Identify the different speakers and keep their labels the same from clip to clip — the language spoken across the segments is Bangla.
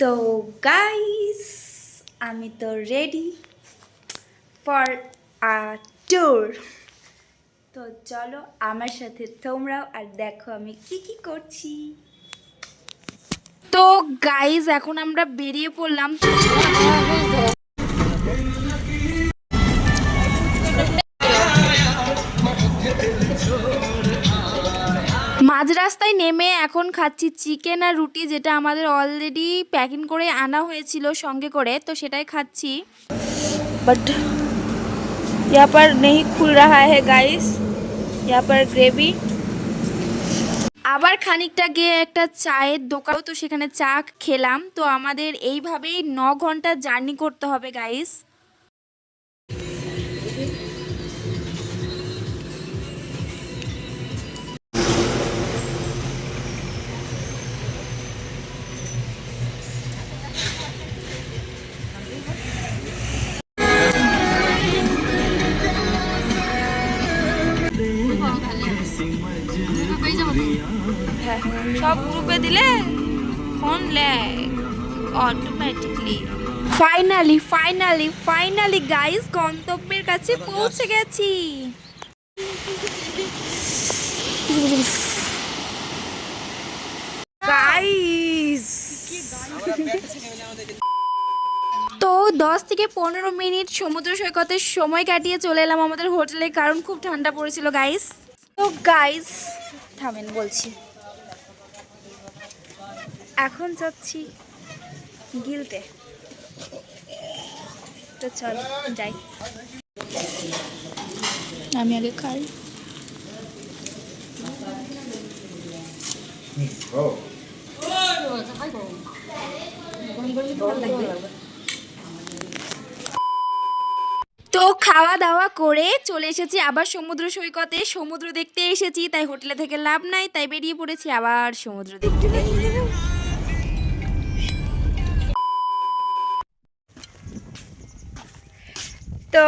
Speaker 1: তো গাইস আমি তো রেডি ফর আ ট্যুর তো চলো আমার সাথে তোমরাও আর দেখো আমি কি কি করছি। তো গাইস এখন আমরা বেরিয়ে পড়লাম। মাঝ রাস্তায় নেমে এখন খাচ্ছি চিকেন আর রুটি যেটা আমাদের অলরেডি প্যাকিং করে আনা হয়েছিল সঙ্গে করে তো সেটাই খাচ্ছি बट यहाँ पर नहीं खुल रहा है गाइस यहाँ पर ग्रेवी আবার খানিকটা গিয়ে একটা চায়ের দোকান তো সেখানে চা খেলাম তো আমাদের এইভাবেই ন ঘন্টা জার্নি করতে হবে গাইস সব গ্রুপে দিলে phone lag automatically finally finally finally guys গন্তব্যের কাছে পৌঁছে গেছি। গাইস তো দশ থেকে পনেরো মিনিট সমুদ্র সৈকতে সময় কাটিয়ে চলে এলাম আমাদের হোটেলে, কারণ খুব ঠান্ডা পড়েছিল গাইস তো গাইস থামেন, বলছি। এখন যাচ্ছি গিলতে। তো চল যাই। আমি আগে খাই। তো খাওয়া দাওয়া করে চলে এসেছি আবার সমুদ্র সৈকতে। সমুদ্র দেখতে এসেছি তাই হোটেলে থেকে লাভ নাই তাই বেরিয়ে পড়েছি আবার সমুদ্র দেখতে। তো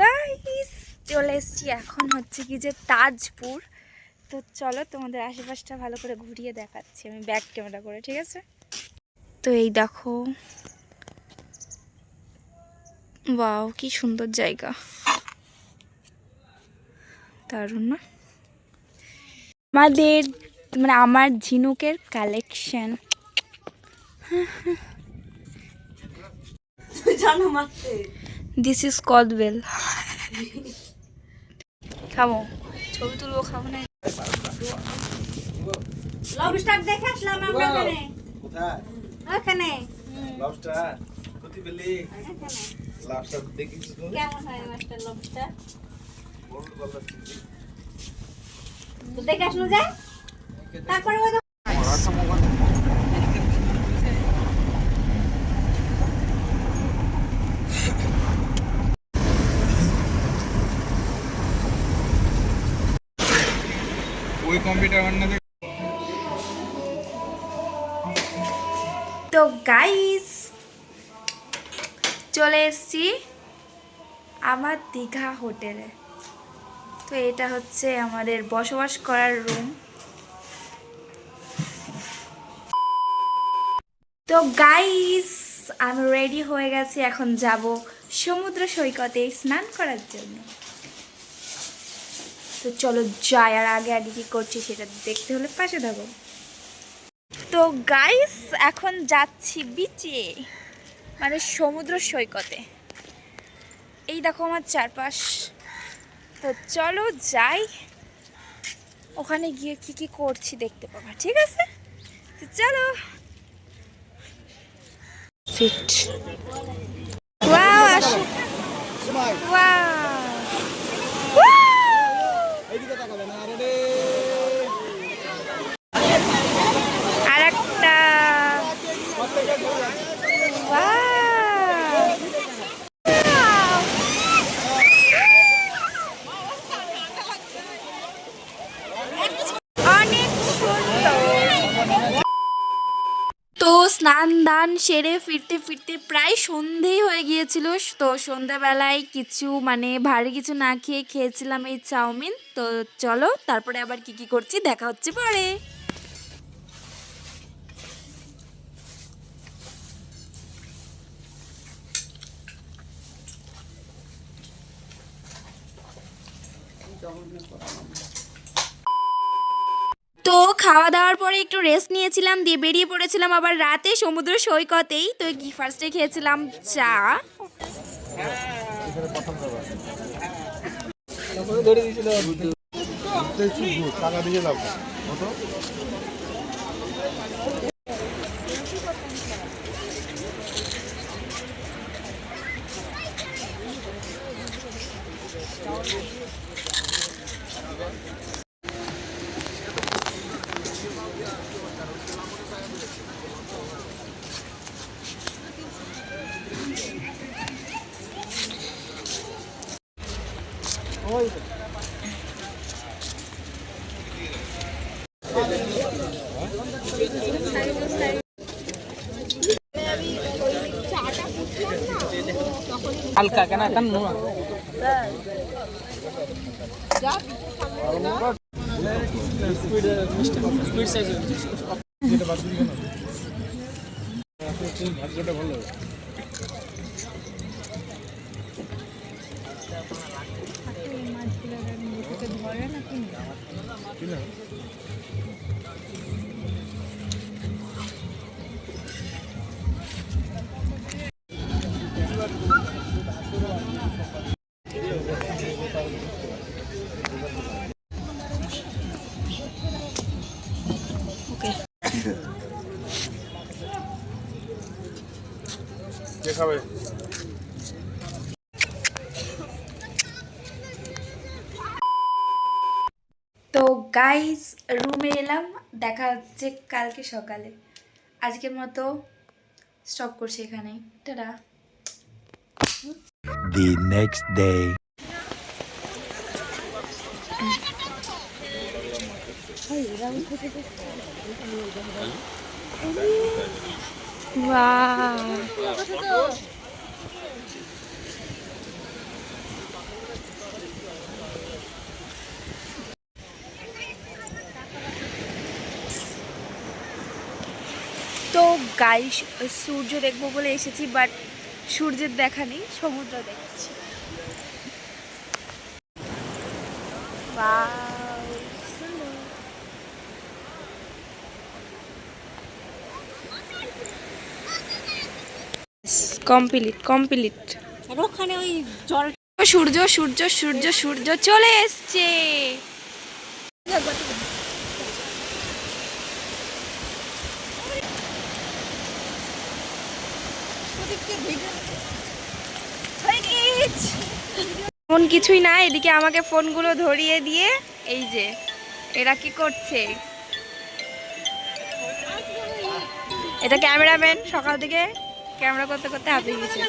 Speaker 1: গাইস চলে এসেছি এখন হচ্ছে কি যে তাজপুর। তো চলো তোমাদের আশেপাশটা ভালো করে ঘুরিয়ে দেখাচ্ছি, আমি ব্যাক ক্যামেরা করে, ঠিক আছে? তো এই দেখো। বাও কি সুন্দর জায়গা। দারুণ না? আমাদের মানে আমার ঝিনুকের collection this is call bell খাব। ছবি তুলবো খাব না।
Speaker 2: লবস্টার দেখে আসলাম আমরা এখানে।
Speaker 3: কোথায়?
Speaker 2: ওখানে
Speaker 3: লবস্টার কোথি পেলি? লবস্টার দেখিস তো
Speaker 2: কেমন হয় মাস্টার লবস্টার
Speaker 3: বড়
Speaker 2: তো দেখে আসলো যায় তারপরে ওই
Speaker 3: কম্পিউটার না
Speaker 1: তো গাইস চলে এসছি আমার দীঘা হোটেলে। তো এটা হচ্ছে আমাদের বসবাস করার রুম তো গাইস আমি রেডি হয়ে গেছি, এখন যাব সমুদ্র সৈকতে স্নান করার জন্য। তো চলো যাই, আর আগে আগে কী করছি সেটা দেখতে হলে পাশে থাকো। তো গাইস এখন যাচ্ছি বিচে মানে সমুদ্র সৈকতে। এই দেখো আমার চারপাশ। তো চলো যাই। ওখানে গিয়ে কি কি করছি দেখতে পাবা, ঠিক আছে? তো চলো। ফিট ওয়াও আসো স্নান দান সেরে ফিরতে ফিরতে প্রায় সন্ধেই হয়ে গিয়েছিল। তো সন্ধ্যাবেলায় কিছু মানে ভারী কিছু না খেয়ে খেয়েছিলাম এই চাউমিন। তো চলো, তারপরে আবার কি কি করছি দেখা হচ্ছে পরে। জঘন্য তো খাওয়া দাওয়ার পরে একটু রেস্ট নিয়েছিলাম, দিয়ে বেরিয়ে পড়েছিলাম আবার রাতে সমুদ্র সৈকতেই। তো কি ফার্স্টে খেয়েছিলাম, চা।
Speaker 3: টাকা দিয়ে
Speaker 4: হালকা কেন? স্পিড সাইজ
Speaker 3: ভাগ্যটা ভালো কে খাবে?
Speaker 1: তো গাইস রুমে এলাম দেখা হচ্ছে কালকে সকালে। আজকের মতো স্টপ করছি এখানে টাটা।
Speaker 5: The next day.
Speaker 1: বাহ তো গাইস সূর্য দেখব বলে এসেছি বাট সূর্যের দেখা নেই সমুদ্র দেখছি। কমপ্লিট কমপ্লিট
Speaker 2: ওখানে ওই জল
Speaker 1: সূর্য সূর্য সূর্য সূর্য চলে এসছে। ফোন কিছুই না, এদিকে আমাকে ফোনগুলো ধরিয়ে দিয়ে, এই যে, এরা কি করছে? এটা ক্যামেরাম্যান, সকাল থেকে ক্যামেরা করতে করতে হাঁপিয়ে গেছে।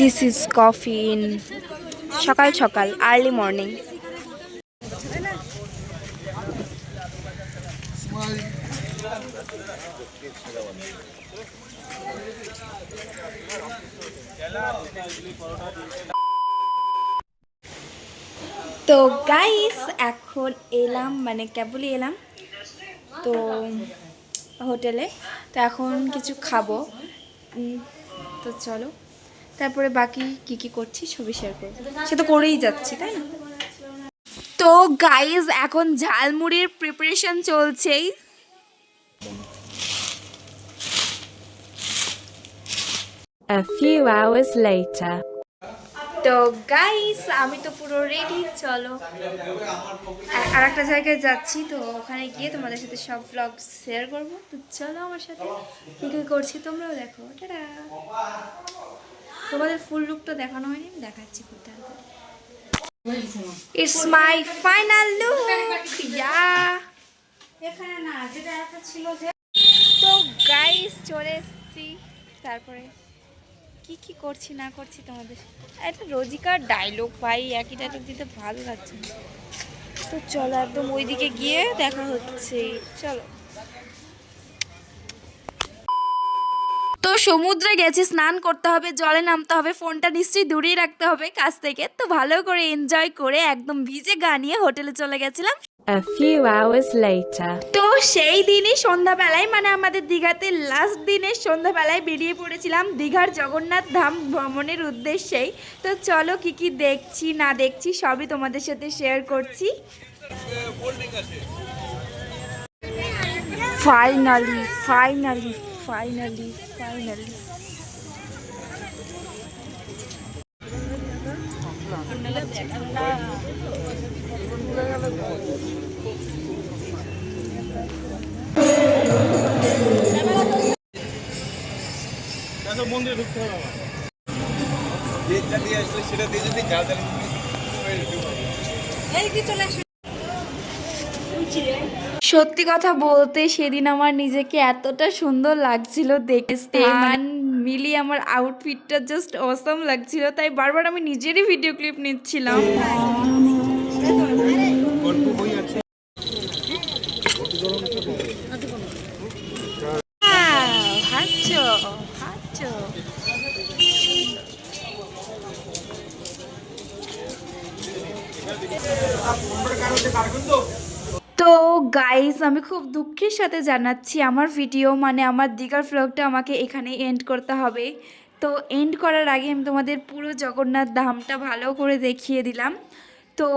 Speaker 1: দিস ইজ কফি ইন সকাল সকাল আর্লি মর্নিং তো গাইস এখন এলাম মানে কেবলই এলাম। তো হোটেলে। তো এখন কিছু খাব। তো চলো। তারপরে বাকি কি কি করছি ছবি শেয়ার করব। সে তো করেই যাচ্ছি, তাই না? তো গাইজ এখন ঝালমুড়ির প্রিপারেশন চলছেই।
Speaker 6: A few hours later.
Speaker 1: তো গাইস আমি তো পুরো রেডি চলো। আর- একটা জায়গায় যাচ্ছি তো ওখানে গিয়ে তোমাদের সাথে সব ব্লগ শেয়ার করব। তো চলো আমার সাথে। কী কী করছি তোমরাও দেখো। টাটা। তোমাদের ফুল লুকটা দেখানো হয়নি দেখাচ্ছি খুব তাড়াতাড়ি। It's my final look yeah
Speaker 2: এখানে না যেটা একটা ছিল যে
Speaker 1: তো গাইস চলে এসেছি। তারপরে কি কি করছি, না করছি তোমাদের একটা রোজিকার ডায়লগ ভাই, একই ডায়লগ দিতে ভালো লাগছে তো চলো একদম ওইদিকে গিয়ে দেখা হচ্ছে। চলো। তো সমুদ্রে গেছি, স্নান করতে হবে, জলে নামতে হবে, ফোনটা নিশ্চয়ই দূরেই রাখতে হবে কাছ থেকে। তো ভালো করে এনজয় করে একদম ভিজে গা নিয়ে হোটেলে চলে গেছিলাম।
Speaker 6: A few hours later.
Speaker 1: তো সেই দিনই সন্ধ্যাবেলায় মানে আমাদের দীঘাতে লাস্ট দিনের সন্ধ্যাবেলায় বেরিয়ে পড়েছিলাম দীঘার জগন্নাথ ধাম ভ্রমণের উদ্দেশ্যেই। তো চলো কি কি দেখছি, না দেখছি, সবই তোমাদের সাথে শেয়ার করছি। ফাইনালি ফাইনালি ফাইনালি ফাইনালি
Speaker 3: মন্দিরে ঢুকতে হবে আমার
Speaker 1: সত্যি কথা বলতে সেদিন আমার নিজেকে এতটা সুন্দর লাগছিল দেখতে। মান মিলিয়ে আমার আউটফিটটা জাস্ট অসম লাগছিল তাই বারবার আমি নিজেরই ভিডিও ক্লিপ নিচ্ছিলাম। তো গাইস আমি খুব দুঃখের সাথে জানাচ্ছি আমার ভিডিও মানে আমার দীঘার ফ্লগটা আমাকে এখানে এন্ড করতে হবে। তো এন্ড করার আগে আমি তোমাদের পুরো জগন্নাথ ধামটা ভালো করে দেখিয়ে দিলাম। তো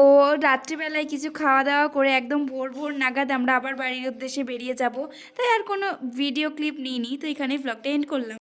Speaker 1: রাত্রিবেলায় কিছু খাওয়া দাওয়া করে একদম ভোর ভোর নাগাদ আমরা আবার বাড়ির উদ্দেশ্যে বেরিয়ে যাব। তাই আর কোনো ভিডিও ক্লিপ নিইনি, তো এখানেই ব্লগটা এন্ড করলাম।